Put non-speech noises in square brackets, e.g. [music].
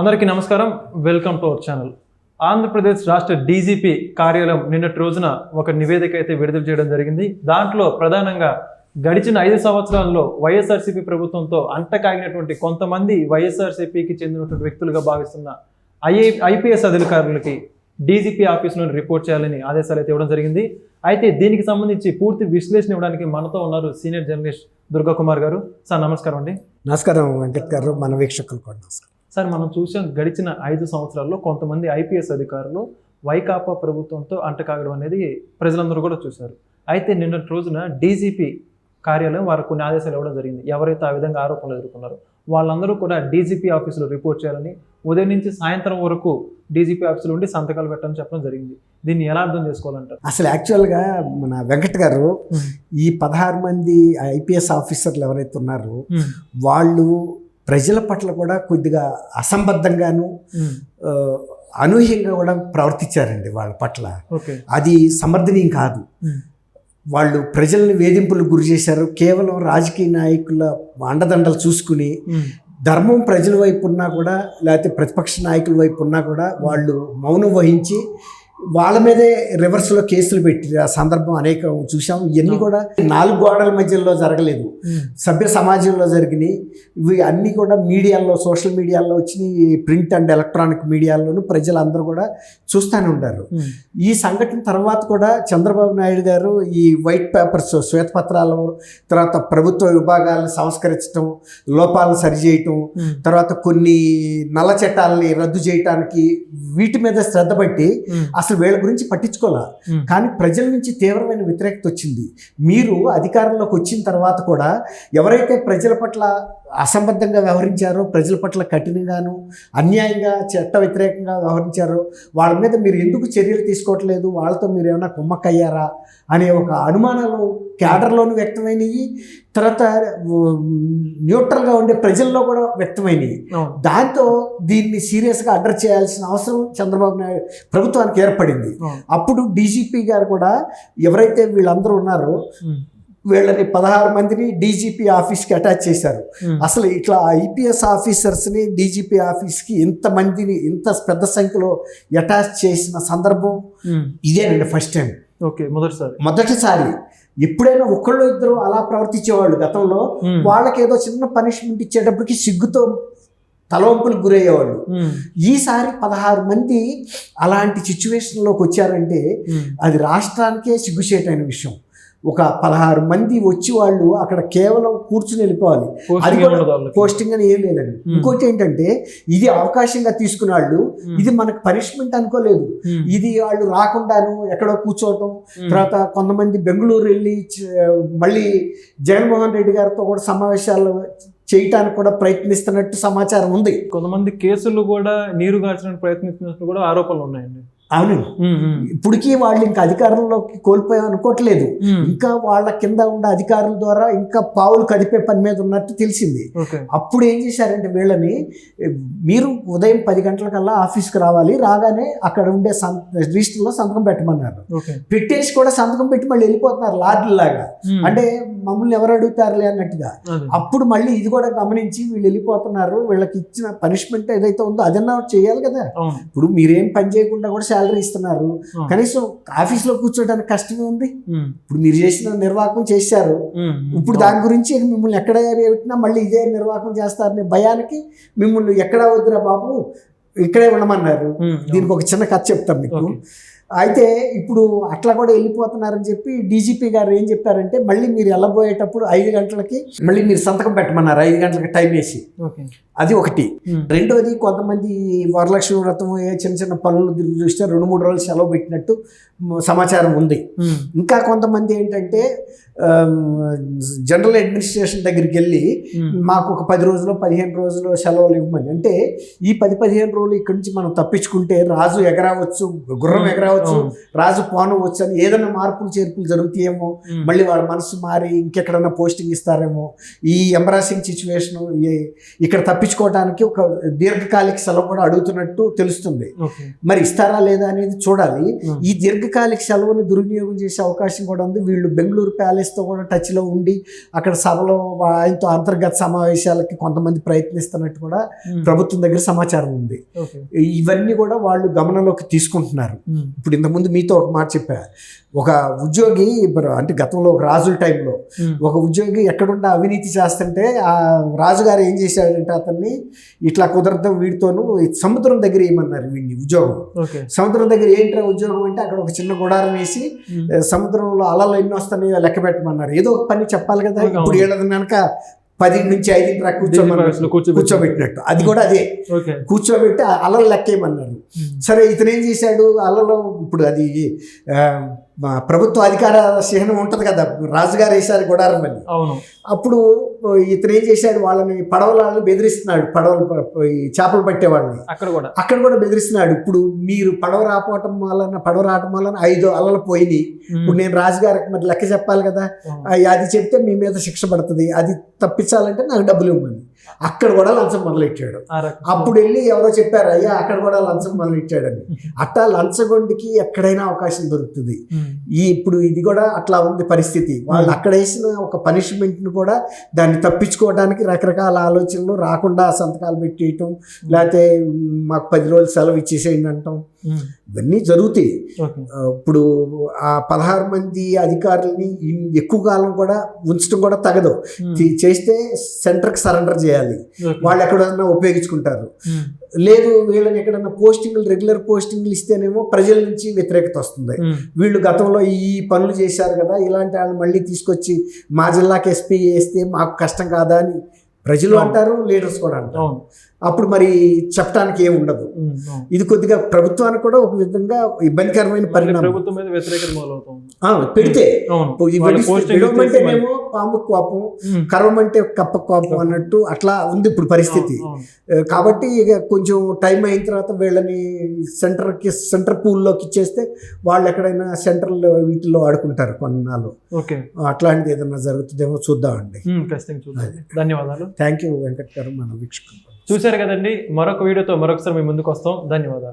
అందరికీ నమస్కారం. Welcome to our channel Andhra Pradesh రాష్ట్ర డీజీపీ కార్యాలయం నిన్నటి రోజున ఒక నివేదిక అయితే విడుదల చేయడం జరిగింది. దాంట్లో ప్రధానంగా గడిచిన ఐదు సంవత్సరాల్లో వైఎస్ఆర్సీపీ ప్రభుత్వంతో అంటకాగినటువంటి కొంతమంది వైఎస్ఆర్సీపీకి చెందినటువంటి వ్యక్తులుగా భావిస్తున్న ఐఏ ఐపీఎస్ అధికారులకి డీజీపీ ఆఫీస్లో రిపోర్ట్ చేయాలని ఆదేశాలు అయితే ఇవ్వడం జరిగింది. అయితే దీనికి సంబంధించి పూర్తి విశ్లేషణ ఇవ్వడానికి మనతో ఉన్నారు సీనియర్ జర్నలిస్ట్ దుర్గా కుమార్ గారు. సార్ నమస్కారం అండి. నమస్కారం వెంకట్ గారు. మన వీక్షకులు కూడా నమస్కారం. సార్ మనం చూసాం గడిచిన ఐదు సంవత్సరాల్లో కొంతమంది ఐపీఎస్ అధికారులు వైకాపా ప్రభుత్వంతో అంటకాగడం అనేది ప్రజలందరూ కూడా చూశారు. అయితే నిన్నటి రోజున డీజీపీ కార్యాలయం వారికి కొన్ని ఆదేశాలు ఇవ్వడం జరిగింది. ఎవరైతే ఆ విధంగా ఆరోపణలు ఎదుర్కొన్నారో వాళ్ళందరూ కూడా డీజీపీ ఆఫీసులో రిపోర్ట్ చేయాలని ఉదయం నుంచి సాయంత్రం వరకు డీజీపీ ఆఫీసులో ఉండి సంతకాలు పెట్టాలని చెప్పడం జరిగింది. దీన్ని ఎలా అర్థం చేసుకోవాలంటారు? అసలు యాక్చువల్గా మన వెంకట్ గారు ఈ పదహారు మంది ఐపీఎస్ ఆఫీసర్లు ఎవరైతే ఉన్నారో వాళ్ళు ప్రజల పట్ల కూడా కొద్దిగా అసంబద్ధంగాను అనూహ్యంగా కూడా ప్రవర్తించారండి వాళ్ళ పట్ల. అది సమర్థనీయం కాదు. వాళ్ళు ప్రజల్ని వేధింపులకు గురి చేశారు. కేవలం రాజకీయ నాయకుల అండదండలు చూసుకుని ధర్మం ప్రజల వైపు ఉన్నా కూడా లేకపోతే ప్రతిపక్ష నాయకుల వైపు ఉన్నా కూడా వాళ్ళు మౌనం వహించి వాళ్ళ మీదే రివర్స్లో కేసులు పెట్టి ఆ సందర్భం అనేక చూసాం ఇవన్నీ కూడా నాలుగు గోడల మధ్యలో జరగలేదు. సభ్య సమాజంలో జరిగినాయి. ఇవి అన్నీ కూడా మీడియాలో సోషల్ మీడియాలో వచ్చినాయి. ప్రింట్ అండ్ ఎలక్ట్రానిక్ మీడియాల్లోనూ ప్రజలందరూ కూడా చూస్తూనే ఉంటారు. ఈ సంఘటన తర్వాత కూడా చంద్రబాబు నాయుడు గారు ఈ వైట్ పేపర్స్ శ్వేతపత్రాలు తర్వాత ప్రభుత్వ విభాగాలను సంస్కరించడం లోపాలను సరిచేయటం తర్వాత కొన్ని నల్ల చట్టాలని రద్దు చేయటానికి వీటి మీద శ్రద్ధ పెట్టి అసలు వీళ్ళ గురించి పట్టించుకోలే. కానీ ప్రజల నుంచి తీవ్రమైన వ్యతిరేకత వచ్చింది. మీరు అధికారంలోకి వచ్చిన తర్వాత కూడా ఎవరైతే ప్రజల పట్ల అసంబద్ధంగా వ్యవహరించారో ప్రజల పట్ల కఠినంగాను అన్యాయంగా చట్ట వ్యతిరేకంగా వ్యవహరించారో వాళ్ళ మీద మీరు ఎందుకు చర్యలు తీసుకోవట్లేదు? వాళ్ళతో మీరు ఏమైనా కుమ్మక్కయ్యారా? అనే ఒక అనుమానాలు క్యాడర్లోనూ వ్యక్తమైనవి తర్వాత న్యూట్రల్గా ఉండే ప్రజల్లో కూడా వ్యక్తమైనవి దాంతో దీన్ని సీరియస్గా అడ్రస్ చేయాల్సిన అవసరం చంద్రబాబు నాయుడు ప్రభుత్వానికి ఏర్పడింది. అవును అప్పుడు డీజీపీ గారు కూడా ఎవరైతే వీళ్ళందరూ ఉన్నారో. వీళ్ళని పదహారు మందిని డీజీపీ ఆఫీస్కి అటాచ్ చేశారు. అసలు ఇట్లా ఐపీఎస్ ఆఫీసర్స్ని డీజీపీ ఆఫీస్కి ఇంతమందిని ఇంత పెద్ద సంఖ్యలో అటాచ్ చేసిన సందర్భం. ఇదేనండి ఫస్ట్ టైం ఓకే మొదటిసారి మొదటిసారి ఎప్పుడైనా ఒకళ్ళు ఇద్దరు అలా ప్రవర్తించేవాళ్ళు గతంలో. వాళ్ళకి ఏదో చిన్న పనిష్మెంట్ ఇచ్చేటప్పటికి సిగ్గుతో తలవంపులకు గురయ్యేవాళ్ళు. ఈసారి పదహారు మంది అలాంటి సిచ్యువేషన్లోకి వచ్చారంటే. అది రాష్ట్రానికే సిగ్గుచేటైన విషయం ఒక పదహారు మంది వచ్చి వాళ్ళు అక్కడ కేవలం కూర్చుని వెళ్ళిపోవాలి అది పోస్టింగ్ అని ఏం లేదండి. ఇంకోటి ఏంటంటే ఇది అవకాశంగా తీసుకున్న వాళ్ళు. ఇది మనకు పనిష్మెంట్ అనుకోలేదు. ఇది వాళ్ళు రాకుండాను ఎక్కడో కూర్చోవటం. తర్వాత కొంతమంది బెంగళూరు వెళ్ళి మళ్ళీ జగన్మోహన్ రెడ్డి గారితో కూడా సమావేశాలు చేయటానికి కూడా ప్రయత్నిస్తున్నట్టు సమాచారం ఉంది. కొంతమంది కేసులు కూడా నీరు గార్చడానికి ప్రయత్నిస్తున్నట్టు కూడా ఆరోపణలు ఉన్నాయండి. అవును. ఇప్పటికీ వాళ్ళు ఇంకా అధికారంలోకి కోల్పోయాం అనుకోవట్లేదు. ఇంకా వాళ్ళ కింద ఉండే అధికారుల ద్వారా ఇంకా పావులు కదిపే పని మీద ఉన్నట్టు తెలిసింది. అప్పుడు ఏం చేశారంటే వీళ్ళని మీరు ఉదయం పది గంటలకల్లా ఆఫీస్కి రావాలి రాగానే అక్కడ ఉండే రిజిస్టర్లో సంతకం పెట్టమన్నారు. పెట్టేసి కూడా సంతకం పెట్టి మళ్ళీ వెళ్ళిపోతున్నారు ఉమ్. అంటే మమ్మల్ని ఎవరు అడుగుతారులే అన్నట్టుగా. అప్పుడు మళ్ళీ ఇది కూడా గమనించి వీళ్ళు వెళ్ళిపోతున్నారు. వీళ్ళకి ఇచ్చిన పనిష్మెంట్ ఏదైతే ఉందో అదన్నా చేయాలి కదా. ఇప్పుడు మీరేం పని చేయకుండా కూడా శాలరీ ఇస్తున్నారు. కనీసం ఆఫీస్లో కూర్చోడానికి కష్టమే ఉంది. ఇప్పుడు మీరు చేసిన నిర్వాహకం చేశారు. ఇప్పుడు దాని గురించి మిమ్మల్ని ఎక్కడ పెట్టినా మళ్ళీ ఇదే నిర్వాహకం చేస్తారనే భయానికి మిమ్మల్ని ఎక్కడ వద్దురా బాబు ఇక్కడే ఉండమన్నారు. దీనికి ఒక చిన్న కథ చెప్తాం మీకు. అయితే ఇప్పుడు అట్లా కూడా వెళ్ళిపోతున్నారని చెప్పి డీజీపీ గారు ఏం చెప్పారంటే మళ్ళీ మీరు వెళ్ళబోయేటప్పుడు ఐదు గంటలకి మళ్ళీ మీరు సంతకం పెట్టమన్నారు ఐదు గంటలకి టైం వేసి అది ఒకటి. రెండోది కొంతమంది వరలక్ష్మి వ్రతం ఏ చిన్న చిన్న పనులు చూస్తే రెండు మూడు రోజులు సెలవు పెట్టినట్టు సమాచారం ఉంది. ఇంకా కొంతమంది ఏంటంటే జనరల్ అడ్మినిస్ట్రేషన్ దగ్గరికి వెళ్ళి. మాకు ఒక పది రోజులు పదిహేను రోజులు సెలవులు ఇవ్వమని అంటే ఈ పది పదిహేను రోజులు ఇక్కడి నుంచి మనం తప్పించుకుంటే రాజు ఎగరావచ్చు గుర్రం ఎగరావచ్చు. రాజు పోనవచ్చు అని ఏదైనా మార్పులు చేర్పులు జరుగుతాయేమో. మళ్ళీ వాళ్ళ మనసు మారి ఇంకెక్కడన్నా పోస్టింగ్ ఇస్తారేమో ఈ ఎంబరాసింగ్ సిచ్యువేషన్ ఇక్కడ తప్పించు తప్పించుకోవడానికి ఒక దీర్ఘకాలిక సెలవు కూడా అడుగుతున్నట్టు తెలుస్తుంది మరి ఇస్తారా లేదా అనేది చూడాలి. ఈ దీర్ఘకాలిక సెలవుని దుర్వినియోగం చేసే అవకాశం కూడా ఉంది వీళ్ళు బెంగళూరు ప్యాలెస్తో కూడా టచ్లో ఉండి అక్కడ సభలో ఆయనతో అంతర్గత సమావేశాలకి కొంతమంది ప్రయత్నిస్తున్నట్టు కూడా. ప్రభుత్వం దగ్గర సమాచారం ఉంది ఇవన్నీ కూడా వాళ్ళు గమనంలోకి తీసుకుంటున్నారు. ఇప్పుడు ఇంతకుముందు మీతో ఒక మాట చెప్పా ఒక ఉద్యోగి అంటే గతంలో ఒక రాజుల టైంలో. ఒక ఉద్యోగి ఎక్కడుండా అవినీతి చేస్తుంటే ఆ రాజుగారు ఏం చేశాడంటే అతన్ని ఇట్లా కుదరదు వీడితోనూ సముద్రం దగ్గర ఏమన్నారు వీడిని ఉద్యోగం. సముద్రం దగ్గర ఏంట్రా ఉద్యోగం అంటే అక్కడ ఒక చిన్న గుడారం వేసి సముద్రంలో అలలు ఎన్ని వస్తున్నాయో లెక్క పెట్టమన్నారు. ఏదో ఒక పని చెప్పాలి కదా. ఇప్పుడు ఏడాది కనుక పది నుంచి కూర్చోమన్నారు. దీర్ఘకాలికలో కూర్చోబెట్టి. కూర్చోబెట్టినట్టు. అది కూడా అదే. కూర్చోబెట్టి అలలు లెక్కేయమన్నారు. సరే ఇతను ఏం చేశాడు? అల్లలో ఇప్పుడు అది ప్రభుత్వ అధికార చిహ్నం ఉంటుంది కదా రాజుగారు వేశారు గుడారం అని అవును. అప్పుడు ఇతను ఏం చేశాడు వాళ్ళని పడవలను బెదిరిస్తున్నాడు పడవలు చేపలు పట్టే వాళ్ళని అక్కడ కూడా. అక్కడ కూడా బెదిరిస్తున్నాడు ఇప్పుడు మీరు పడవ రాపోవటం వలన పడవ రావటం వలన ఐదు అలలు పోయినాయి. ఇప్పుడు నేను రాజుగారికి మరి లెక్క చెప్పాలి కదా అది చెప్తే మీ మీద శిక్ష పడుతుంది అది తప్పించాలంటే నాకు డబ్బులు ఇవ్వమని అక్కడ కూడా లంచం మొదలెట్టాడు. అప్పుడు వెళ్ళి ఎవరో చెప్పారు అయ్యా అక్కడ కూడా లంచం మొదలెట్టాడని. [laughs] అట్టా లంచగొండికి ఎక్కడైనా అవకాశం దొరుకుతుంది. ఈ ఇప్పుడు ఇది కూడా అట్లా ఉంది పరిస్థితి. వాళ్ళు అక్కడ వేసిన ఒక పనిష్మెంట్ని కూడా దాన్ని తప్పించుకోవడానికి రకరకాల ఆలోచనలు రాకుండా సంతకాలు పెట్టేయటం లేకపోతే "మ్, మాకు పది రోజులు సెలవు ఇచ్చేసేయండి అంటాం. ఇవన్నీ జరుగుతాయి. ఇప్పుడు ఆ పదహారు మంది అధికారులని ఎక్కువ కాలం కూడా ఉంచడం కూడా తగదు. చేస్తే సెంటర్కి సరెండర్ చేయాలి. వాళ్ళు ఎక్కడన్నా ఉపయోగించుకుంటారు. లేదు వీళ్ళని ఎక్కడన్నా పోస్టింగ్లు రెగ్యులర్ పోస్టింగ్లు ఇస్తేనేమో ప్రజల నుంచి వ్యతిరేకత వస్తుంది. వీళ్ళు గతంలో ఈ పనులు చేశారు కదా ఇలాంటి వాళ్ళని మళ్ళీ తీసుకొచ్చి మా జిల్లాకి ఎస్పీ వేస్తే మాకు కష్టం కాదా అని ప్రజలు. అంటారు లీడర్స్ కూడా అంటారు. అప్పుడు మరి చెప్పడానికి ఏమి ఉండదు. ఇది కొద్దిగా ప్రభుత్వానికి కూడా ఒక విధంగా ఇబ్బందికరమైన పరిణామం. పెడితే విడవమంటేనేమో పాము కోపం ఉమ్. కరవమంటే కప్ప కోపం అన్నట్టు అట్లా ఉంది ఇప్పుడు పరిస్థితి. కాబట్టి ఇక కొంచెం టైం అయిన తర్వాత వీళ్ళని సెంటర్కి సెంటర్ పూల్లోకి ఇచ్చేస్తే వాళ్ళు ఎక్కడైనా సెంట్రల్ వీటిల్లో ఆడుకుంటారు కొన్నాళ్ళు. అట్లాంటిది ఏదైనా జరుగుతుందేమో చూద్దామండి. ధన్యవాదాలు. థ్యాంక్ యూ వెంకట్ గారు మన వీక్షకులు. చూశారు కదండి. మరొక వీడియోతో మరొకసారి మీ ముందుకు వస్తాం. ధన్యవాదాలు.